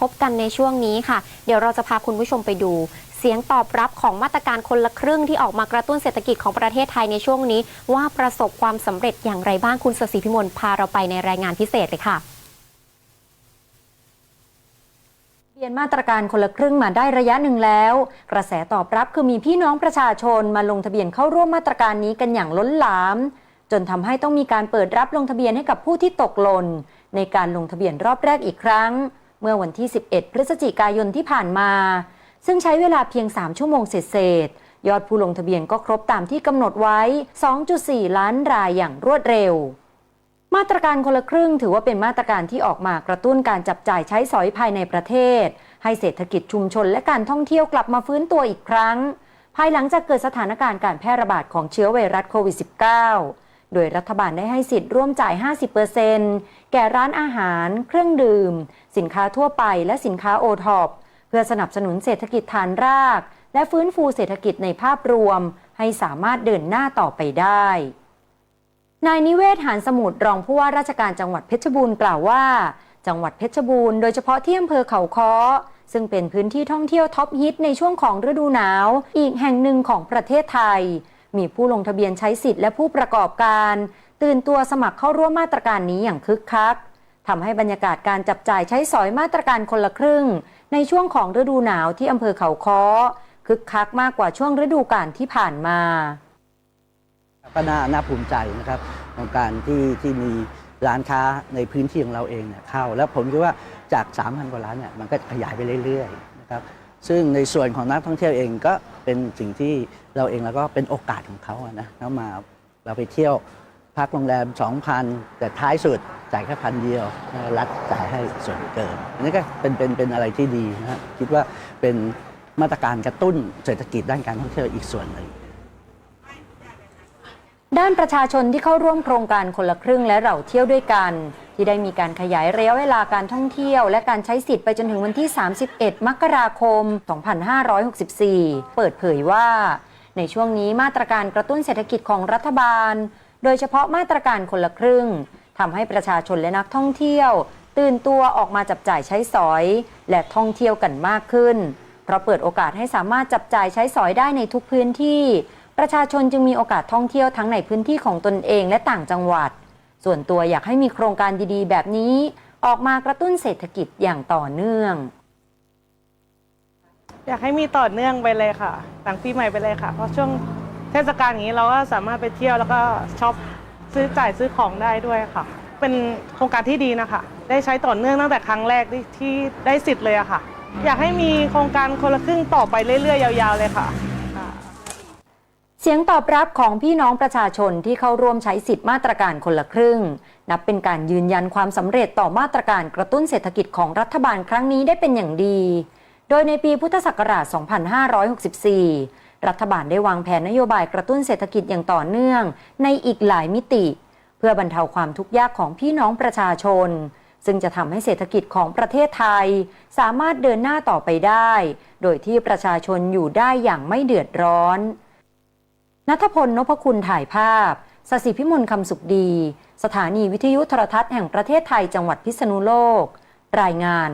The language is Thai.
พบกันในช่วงนี้ค่ะ เดี๋ยวเราจะพาคุณผู้ชมไปดู เสียงตอบรับของมาตรการคนละครึ่งที่ออกมากระตุ้นเศรษฐกิจของประเทศไทยในช่วงนี้ ว่าประสบความสำเร็จอย่างไรบ้างคุณสศิพิมลพาเราไปในรายงานพิเศษเลยค่ะเปลี่ยนมาตรการคนละครึ่งมาได้ระยะหนึ่งแล้ว กระแสตอบรับคือมีพี่น้องประชาชนมาลงทะเบียนเข้าร่วมมาตรการนี้กันอย่างล้นหลาม จนทำให้ต้องมีการเปิดรับลงทะเบียนให้กับผู้ที่ตกหล่นในการลงทะเบียนรอบแรกอีกครั้ง เมื่อวันที่ 11 พฤศจิกายนที่ผ่านมา ซึ่งใช้เวลาเพียง 3 ชั่วโมงเศษยอดผู้ลงทะเบียนก็ครบตามที่กำหนดไว้ 2.4 ล้านรายอย่างรวดเร็ว มาตรการคนละครึ่งถือว่าเป็นมาตรการที่ออกมากระตุ้นการจับจ่ายใช้สอยภายในประเทศ ให้เศรษฐกิจชุมชนและการท่องเที่ยวกลับมาฟื้นตัวอีกครั้ง ภายหลังจากเกิดสถานการณ์การแพร่ระบาดของเชื้อไวรัสโควิด -19 โดยรัฐบาลได้ให้สิทธิ์ร่วมจ่าย 50% แก่ร้านอาหาร เครื่องดื่ม สินค้าทั่วไป และสินค้าโอท็อปเพื่อสนับสนุนเศรษฐกิจฐานราก และฟื้นฟูเศรษฐกิจในภาพรวม ให้สามารถเดินหน้าต่อไปได้นายนิเวศหานสมุทรรองผู้ว่าราชการจังหวัดเพชรบูรณ์กล่าวว่า จังหวัดเพชรบูรณ์โดยเฉพาะที่อำเภอเขาค้อ ซึ่งเป็นพื้นที่ท่องเที่ยวท็อปฮิตในช่วงของฤดูหนาว อีกแห่งหนึ่งของประเทศไทย มีผู้ลงทะเบียนใช้สิทธิ์และผู้ประกอบการ ตื่นตัวสมัครเข้าร่วมมาตรการนี้อย่างคึกคักทำให้บรรยากาศการจับจ่ายใช้สอยมาตรการคนละครึ่ง ในช่วงของฤดูหนาวที่อำเภอเขาค้อคึกคักมากกว่าช่วงฤดูกาลที่ผ่านมาก็น่าน่าภูมิใจนะครับของการที่ที่มีร้านค้าในพื้นที่ของเราเองเนี่ยเข้า แล้วผมคิดว่าจาก 3,000 กว่าร้านเนี่ยมันก็ขยายไปเรื่อยๆนะครับซึ่งในส่วนของนักท่องเที่ยวเองก็เป็นสิ่งที่เราเองแล้วก็เป็นโอกาสของเขาอะนะเขามาเราไปเที่ยว พักโรงแรม 2,000 แต่ท้ายสุดจ่ายแค่พันเดียว รัฐจ่ายให้ส่วนเกินอันนี้ก็เป็นเป็นเป็นอะไรที่ดีนะฮะคิดว่าเป็นมาตรการกระตุ้นเศรษฐกิจด้านการท่องเที่ยวอีกส่วนหนึ่งด้านประชาชนที่เข้าร่วมโครงการคนละครึ่งและเราเที่ยวด้วยกัน ที่ได้มีการขยายระยะเวลาการท่องเที่ยว และการใช้สิทธิ์ไปจนถึงวันที่ 31 มกราคม 2564 เปิดเผยว่า ในช่วงนี้มาตรการกระตุ้นเศรษฐกิจของรัฐบาล โดยเฉพาะมาตรการคนละครึ่งทำให้ประชาชนและนักท่องเที่ยว ตื่นตัวออกมาจับจ่ายใช้สอย และท่องเที่ยวกันมากขึ้น เพราะเปิดโอกาสให้สามารถจับจ่ายใช้สอยได้ในทุกพื้นที่ ประชาชนจึงมีโอกาสท่องเที่ยวทั้งในพื้นที่ของตนเองและต่างจังหวัด ส่วนตัวอยากให้มีโครงการดีๆ แบบนี้ ออกมากระตุ้นเศรษฐกิจอย่างต่อเนื่องอยากให้มีต่อเนื่องไปเลยค่ะหลังปีใหม่ไปเลยค่ะ เพราะช่วง เทศกาลอย่างนี้เราก็สามารถไปเที่ยวแล้วก็ช็อปซื้อจ่ายซื้อของได้ด้วยค่ะ เป็นโครงการที่ดีนะคะ ได้ใช้ต่อเนื่องตั้งแต่ครั้งแรกที่ที่ได้สิทธิ์เลยอะค่ะ อยากให้มีโครงการคนละครึ่งต่อไปเรื่อยๆ ยาวๆ เลยค่ะ เสียงตอบรับของพี่น้องประชาชนที่เข้าร่วมใช้สิทธิมาตรการคนละครึ่ง นับเป็นการยืนยันความสำเร็จต่อมาตรการกระตุ้นเศรษฐกิจของรัฐบาลครั้งนี้ได้เป็นอย่างดี โดยในปีพุทธศักราช 2564 รัฐบาลได้วางแผนนโยบายกระตุ้นเศรษฐกิจอย่างต่อเนื่อง ในอีกหลายมิติ เพื่อบรรเทาความทุกข์ยากของพี่น้องประชาชน ซึ่งจะทำให้เศรษฐกิจของประเทศไทย สามารถเดินหน้าต่อไปได้ โดยที่ประชาชนอยู่ได้อย่างไม่เดือดร้อนนัทพลนพคุณถ่ายภาพสศิพิมลคำสุขดี สถานีวิทยุโทรทัศน์แห่งประเทศไทยจังหวัดพิษณุโลก รายงาน